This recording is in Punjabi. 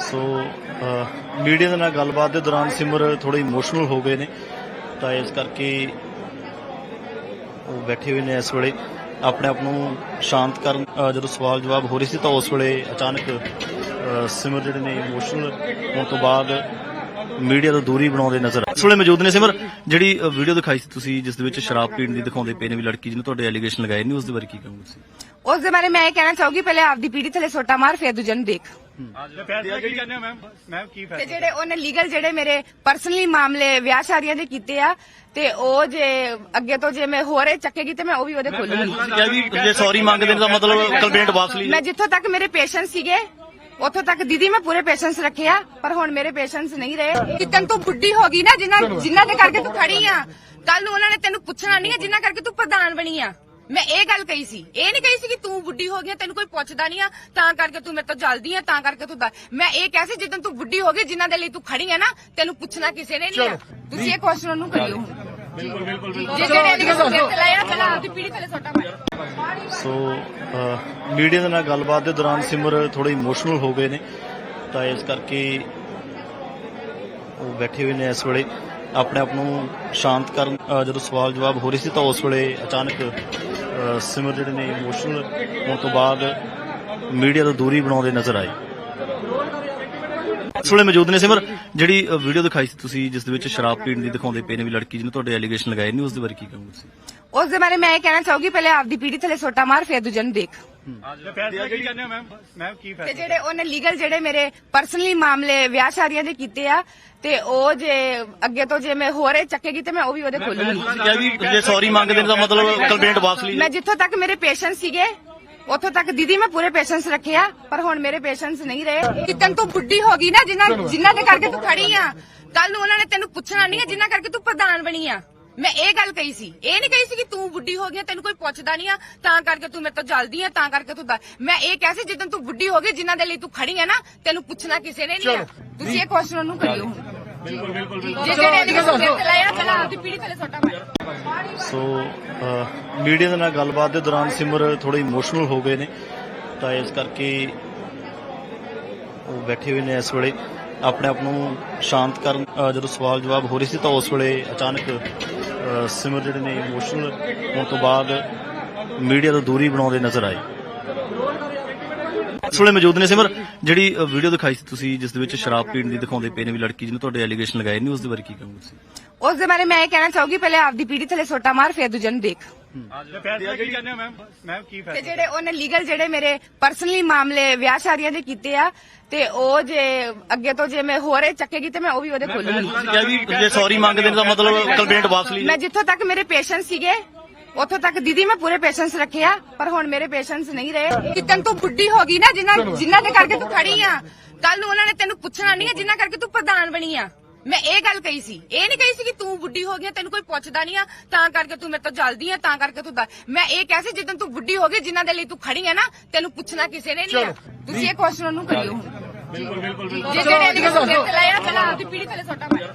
ਸੋ ਮੀਡੀਆ ਦੇ ਨਾਲ ਗੱਲਬਾਤ ਦੇ ਦੌਰਾਨ ਸਿਮਰ ਥੋੜੇ ਇਮੋਸ਼ਨਲ ਹੋ ਗਏ ਨੇ। ਤਾਂ ਇਸ ਕਰਕੇ ਉਹ ਬੈਠੇ ਹੋਏ ਨੇ ਇਸ ਵੇਲੇ। ਆਪਣੇ ਆਪ ਨੂੰ ਸ਼ਾਂਤ ਕਰਨ ਜਦੋਂ ਸਵਾਲ ਜਵਾਬ ਹੋ ਰਹੀ ਸੀ ਤਾਂ ਉਸ ਵੇਲੇ ਅਚਾਨਕ ਸਿਮਰ ਜਿਹੜੇ ਨੇ ਇਮੋਸ਼ਨਲ ਹੋਣ ਤੋਂ ਬਾਅਦ ਮੀਡੀਆ ਤੋਂ ਦੂਰੀ ਬਣਾਉਂਦੇ ਨਜ਼ਰ ਆਏ ਇਸ ਵੇਲੇ ਮੌਜੂਦ ਨੇ ਸਿਮਰ, ਜਿਹੜੀ ਵੀਡੀਓ ਦਿਖਾਈ ਸੀ ਤੁਸੀਂ, ਜਿਸ ਦੇ ਵਿੱਚ ਸ਼ਰਾਬ ਪੀਣ ਦੀ ਦਿਖਾਉਂਦੇ ਪਏ ਨੇ ਵੀ ਲੜਕੀ, ਜਿਹਨੂੰ ਤੁਹਾਡੇ ਐਲੀਗੇਸ਼ਨ ਲਗਾਏ ਨੇ, ਉਸ ਦੇ ਬਾਰੇ ਕੀ ਕਹੋਗੇ ਤੁਸੀਂ? ਉਸ ਦੇ ਬਾਰੇ ਮੈਂ ਇਹ ਕਹਿਣਾ ਚਾਹੂਗੀ, ਪਹਿਲੇ ਆਪਦੀ ਪੀੜੀ ਥੱਲੇ ਸੋਟਾ ਮਾਰ, ਫਿਰ ਦੂਜੇ ਨੂੰ ਦੇਖ। ਫੈਸਲਾ ਕੀ ਕਰਨੇ ਮੈਮ? ਮੈਮ ਕੀ ਤੇ ਫੈਸਲਾ? ਜਿਹੜੇ ਉਹਨੇ ਲੀਗਲ ਜਿਹੜੇ ਮੇਰੇ ਪਰਸਨਲੀ ਮਾਮਲੇ ਵਿਆਹ ਸ਼ਾਦੀਆਂ ਦੇ ਕੀਤੇ ਆ ਤੇ ਉਹ ਜੇ ਅੱਗੇ ਤੋਂ ਜੇ ਮੈਂ ਹੋਰ ਚੱਕੇਗੀ ਤੇ ਮੈਂ ਉਹ ਵੀ ਉਹਦੇ ਖੋਲੂੰਗੀ ਤੁਸੀਂ ਕਿਹਾ ਵੀ ਜੇ ਸੌਰੀ ਮੰਗਦੇ ਨੇ ਤਾਂ ਮਤਲਬ ਕੰਪਲੇਂਟ ਵਾਪਸ ਲਈ। ਮੈਂ ਜਿੱਥੋਂ ਤੱਕ ਮੇਰੇ ਪੇਸ਼ੈਂਸ ਸੀਗੇ ਉੱਥੋਂ ਤੱਕ ਦੀਦੀ ਮੈਂ ਪੂਰੇ ਪੇਸ਼ੈਂਸ ਰੱਖਿਆ ਪਰ ਹੁਣ ਮੇਰੇ ਪੇਸ਼ੈਂਸ ਨਹੀਂ ਰਹੇ। ਕਿਤਨ ਤੂੰ ਬੁੱਢੀ ਹੋ ਗਈ ਨਾ ਜਿੰਨਾ ਜਿੰਨਾ ਦੇ ਕਰਕੇ ਤੂੰ ਖੜੀ ਆ। ਕੱਲ ਨੂੰ ਉਹਨਾਂ ਨੇ ਤੈਨੂੰ ਪੁੱਛਣਾ ਨਹੀਂ ਹੈ ਜਿੰਨਾ ਕਰਕੇ ਤੂੰ ਪ੍ਰਧਾਨ ਬਣੀ ਆ। ਮੈਂ ਇਹ ਗੱਲ ਕਹੀ ਸੀ ਇਹ ਨਹੀਂ ਕਹੀ ਸੀ ਕਿ ਤੂੰ ਬੁੱਢੀ ਹੋ ਗਈ ਆ, ਤੈਨੂੰ ਕੋਈ ਪੁੱਛਦਾ ਨਹੀਂ ਆ ਤਾਂ ਕਰਕੇ ਤੂੰ ਮੇਰੇ ਤੋਂ ਜਲਦੀ ਆ ਤਾਂ ਕਰਕੇ ਤੂੰ। ਮੈਂ ਇਹ ਕਹਿ ਸੀ ਜਦੋਂ ਤੂੰ ਬੁੱਢੀ ਹੋ ਗਈ ਜਿਨ੍ਹਾਂ ਦੇ ਲਈ ਤੂੰ ਖੜੀ ਆ ਨਾ ਤੈਨੂੰ ਪੁੱਛਣਾ ਕਿਸੇ ਨੇ ਨਹੀਂ ਆ। ਤੁਸੀਂ ਇਹ ਕੁਐਸਚਨ ਉਹਨੂੰ ਕਰਿਓ। ਬਿਲਕੁਲ ਬਿਲਕੁਲ ਜੇ ਜਿਹੜੇ ਐਲੀਗੇਸ਼ਨ ਤੇ ਲਾਇਆ ਚਲਾ ਆਪਦੀ ਪੀੜੀ ਥੱਲੇ ਸੋਟਾ ਮਾਰ। ਸੋ ਮੀਡੀਆ ਦੇ ਨਾਲ ਗੱਲਬਾਤ ਦੇ ਦੌਰਾਨ ਸਿਮਰ ਥੋੜੇ ਇਮੋਸ਼ਨਲ ਹੋ ਗਏ ਨੇ ਤਾਂ ਇਸ ਕਰਕੇ ਉਹ ਬੈਠੇ ਹੋਏ ਨੇ ਇਸ ਵੇਲੇ ਆਪਣੇ ਆਪ ਨੂੰ ਸ਼ਾਂਤ ਕਰਨ ਅ, ਜਦੋਂ ਸਵਾਲ ਜਵਾਬ ਹੋ ਰਹੀ ਸੀ ਤਾਂ ਉਸ ਵੇਲੇ ਅਚਾਨਕ ਸਿਮਰ ਜਿਹੜੇ ਨੇ ਇਮੋਸ਼ਨਲ ਹੋਣ ਤੋਂ ਬਾਅਦ ਮੀਡੀਆ ਤੋਂ ਦੂਰੀ ਬਣਾਉਂਦੇ ਨਜ਼ਰ ਆਏ। ਇਸ ਵੇਲੇ ਮੌਜੂਦ ਨੇ ਸਿਮਰ, ਜਿਹੜੀ ਵੀਡੀਓ ਦਿਖਾਈ ਸੀ ਤੁਸੀਂ, ਜਿਸ ਦੇ ਵਿੱਚ ਸ਼ਰਾਬ ਪੀਣ ਦੀ ਦਿਖਾਉਂਦੇ ਪਏ ਨੇ ਵੀ ਲੜਕੀ ਜਿਹਨੂੰ ਤੁਹਾਡੇ ਐਲੀਗੇਸ਼ਨ ਲਗਾਏ ਨੇ, ਉਸ ਦੇ ਬਾਰੇ ਕੀ ਕਹੋਗੇ ਤੁਸੀਂ? ਉਸ ਦੇ ਬਾਰੇ ਮੈਂ ਇਹ ਕਹਿਣਾ ਚਾਹੂਗੀ, ਪਹਿਲੇ ਆਪਦੀ ਪੀੜੀ ਥੱਲੇ ਸੋਟਾ ਮਾਰ, ਫਿਰ ਦੂਜੇ ਨੂੰ ਦੇਖ। ਫੈਸਲਾ ਕੀ ਕਰਨੇ ਮੈਮ? ਮੈਮ ਕੀ ਤੇ ਫੈਸਲਾ ਜਿਹੜੇ ਉਹਨੇ ਲੀਗਲ ਜਿਹੜੇ ਮੇਰੇ ਪਰਸਨਲੀ ਮਾਮਲੇ ਵਿਆਹ ਸ਼ਾਦੀਆਂ ਦੇ ਕੀਤੇ ਆ ਤੇ ਉਹ ਜੇ ਅੱਗੇ ਤੋਂ ਜੇ ਮੈਂ ਹੋਰ ਚੱਕੇਗੀ ਤੇ ਮੈਂ ਉਹ ਵੀ ਉਹਦੇ ਖੋਲੂੰਗੀ ਤੁਸੀਂ ਕਿਹਾ ਵੀ ਜੇ ਸੌਰੀ ਮੰਗਦੇ ਨੇ ਤਾਂ ਮਤਲਬ ਕੰਪਲੇਂਟ ਵਾਪਸ ਲਈ। ਮੈਂ ਜਿੱਥੋਂ ਤੱਕ ਮੇਰੇ ਪੇਸ਼ੈਂਸ ਸੀਗੇ ਉੱਥੋਂ ਤੱਕ ਦੀਦੀ ਮੈਂ ਪੂਰੇ ਪੇਸ਼ੈਂਸ ਰੱਖਿਆ ਪਰ ਹੁਣ ਮੇਰੇ ਪੇਸ਼ੈਂਸ ਨਹੀਂ ਰਹੇ। ਕਿਤਨ ਤੂੰ ਬੁੱਢੀ ਹੋ ਗਈ ਨਾ ਜਿੰਨਾ ਜਿੰਨਾ ਦੇ ਕਰਕੇ ਤੂੰ ਖੜੀ ਆ ਕੱਲ ਨੂੰ ਉਹਨਾਂ ਨੇ ਤੈਨੂੰ ਪੁੱਛਣਾ ਨਹੀਂ ਹੈ ਜਿੰਨਾ ਕਰਕੇ ਤੂੰ ਪ੍ਰਧਾਨ ਬਣੀ ਆ। ਮੈਂ ਇਹ ਗੱਲ ਕਹੀ ਸੀ ਇਹ ਨਹੀਂ ਕਹੀ ਸੀ ਕਿ ਤੂੰ ਬੁੱਢੀ ਹੋ ਗਈ ਤੈਨੂੰ ਕੋਈ ਪੁੱਛਦਾ ਨਹੀਂ ਆ ਤਾਂ ਕਰਕੇ ਤੂੰ ਮੇਰੇ ਤੋਂ ਜਲਦੀ ਆ ਤਾਂ ਕਰਕੇ ਤੂੰ। ਮੈਂ ਇਹ ਕਹਿ ਸੀ ਜਦੋਂ ਤੂੰ ਬੁੱਢੀ ਹੋ ਗਈ ਜਿਨ੍ਹਾਂ ਦੇ ਲਈ ਤੂੰ ਖੜੀ ਆ ਨਾ ਤੈਨੂੰ ਪੁੱਛਣਾ ਕਿਸੇ ਨੇ ਨਹੀਂ ਤੁਸੀਂ ਇਹ ਕੁਐਸਚਨ ਉਹਨੂੰ ਕਰਿਓ। ਬਿਲਕੁਲ ਬਿਲਕੁਲ ਸੋ ਮੀਡੀਆ ਦੇ ਨਾਲ ਗੱਲਬਾਤ ਦੇ ਦੌਰਾਨ ਸਿਮਰ ਥੋੜੇ ਇਮੋਸ਼ਨਲ ਹੋ ਗਏ ਨੇ ਤਾਂ ਇਸ ਕਰਕੇ ਉਹ ਬੈਠੇ ਹੋਏ ਨੇ ਇਸ ਵੇਲੇ ਆਪਣੇ ਆਪ ਨੂੰ ਸ਼ਾਂਤ ਕਰਨ ਜਦੋਂ ਸਵਾਲ ਜਵਾਬ ਹੋ ਰਹੀ ਸੀ ਤਾਂ ਉਸ ਵੇਲੇ ਅਚਾਨਕ ਸਿਮਰ ਜਿਹੜੇ ਨੇ ਇਮੋਸ਼ਨਲ ਹੋਣ ਤੋਂ ਬਾਅਦ ਮੀਡੀਆ ਤੋਂ ਦੂਰੀ ਬਣਾਉਂਦੇ ਨਜ਼ਰ ਆਏ। ਇਸ ਵੇਲੇ ਮੌਜੂਦ ਨੇ ਸਿਮਰ, ਜਿਹੜੀ ਵੀਡੀਓ ਦਿਖਾਈ ਸੀ ਤੁਸੀਂ, ਜਿਸ ਦੇ ਵਿੱਚ ਸ਼ਰਾਬ ਪੀਣ ਦੀ ਦਿਖਾਉਂਦੇ ਪਏ ਨੇ ਵੀ ਲੜਕੀ ਜਿਹਨੂੰ ਤੁਹਾਡੇ ਐਲੀਗੇਸ਼ਨ ਲਗਾਏ ਨੇ, ਉਸ ਦੇ ਬਾਰੇ ਕੀ ਕਹੋਗੇ ਤੁਸੀਂ? ਉਸ ਦੇ ਬਾਰੇ ਮੈਂ ਇਹ ਕਹਿਣਾ ਚਾਹੂਗੀ, ਪਹਿਲੇ ਆਪਦੀ ਪੀੜੀ ਥੱਲੇ ਸੋਟਾ ਮਾਰ, ਫਿਰ ਦੂਜੇ ਨੂੰ ਦੇਖ। ਫੈਸਲਾ ਕੀ ਕਰਨੇ ਮੈਮ ਮੈਮ ਕੀ ਤੇ ਫੈਸਲਾ ਜਿਹੜੇ ਉਹਨੇ ਲੀਗਲ ਜਿਹੜੇ ਮੇਰੇ ਪਰਸਨਲੀ ਮਾਮਲੇ ਵਿਆਹ ਸ਼ਾਦੀਆਂ ਦੇ ਕੀਤੇ ਆ ਤੇ ਉਹ ਜੇ ਅੱਗੇ ਤੋਂ ਜੇ ਮੈਂ ਹੋਰ ਚੱਕੇਗੀ ਤੇ ਮੈਂ ਉਹ ਵੀ ਉਹਦੇ ਖੋਲੂੰਗੀ ਤੁਸੀਂ ਕਿਹਾ ਵੀ ਜੇ ਸੌਰੀ ਮੰਗਦੇ ਨੇ ਤਾਂ ਮਤਲਬ ਕੰਪਲੇਂਟ ਵਾਪਸ ਲਈ ਮੈਂ ਜਿੱਥੋਂ ਤੱਕ ਮੇਰੇ ਪੇਸ਼ੈਂਸ ਸੀਗੇ ਉੱਥੋਂ ਤੱਕ ਦੀਦੀ ਮੈਂ ਪੂਰੇ ਪੇਸ਼ੈਂਸ ਰੱਖਿਆ ਪਰ ਹੁਣ ਮੇਰੇ ਪੇਸ਼ੈਂਸ ਨਹੀਂ ਰਹੇ। ਕਿਤਨ ਤੂੰ ਬੁੱਢੀ ਹੋ ਗਈ ਨਾ ਜਿੰਨਾ ਜਿੰਨਾ ਦੇ ਕਰਕੇ ਤੂੰ ਖੜੀ ਆ। ਕੱਲ ਨੂੰ ਉਹਨਾਂ ਨੇ ਤੈਨੂੰ ਪੁੱਛਣਾ ਨਹੀਂ ਹੈ ਜਿੰਨਾ ਕਰਕੇ ਤੂੰ ਪ੍ਰਧਾਨ ਬਣੀ ਆ। ਮੈਂ ਇਹ ਗੱਲ ਕਹੀ ਸੀ ਇਹ ਨਹੀਂ ਕਹੀ ਸੀ ਕਿ ਤੂੰ ਬੁੱਢੀ ਹੋ ਗਈ ਆ, ਤੈਨੂੰ ਕੋਈ ਪੁੱਛਦਾ ਨਹੀਂ ਆ ਤਾਂ ਕਰਕੇ ਤੂੰ ਮੇਰੇ ਤੋਂ ਜਲਦੀ ਆ ਤਾਂ ਕਰਕੇ ਤੂੰ ਦੱਸ। ਮੈਂ ਇਹ ਕਹਿ ਸੀ ਜਦੋਂ ਤੂੰ ਬੁੱਢੀ ਹੋ ਗਈ ਜਿਨ੍ਹਾਂ ਦੇ ਲਈ ਤੂੰ ਖੜੀ ਆ ਨਾ ਤੈਨੂੰ ਪੁੱਛਣਾ ਕਿਸੇ ਨੇ ਨਹੀਂ ਆ। ਤੁਸੀਂ ਇਹ ਕੁਐਸਚਨ ਉਹਨੂੰ ਕਰਿਓ ਬਿਲਕੁਲ ਬਿਲਕੁਲ ਜੇ ਜਿਹੜੇ ਐਲੀਗੇਸ਼ਨ ਤੇ ਲਾਇਆ ਚਲਾ ਆਪਦੀ ਪੀੜੀ ਥੱਲੇ ਸੋਟਾ ਮਾਰ।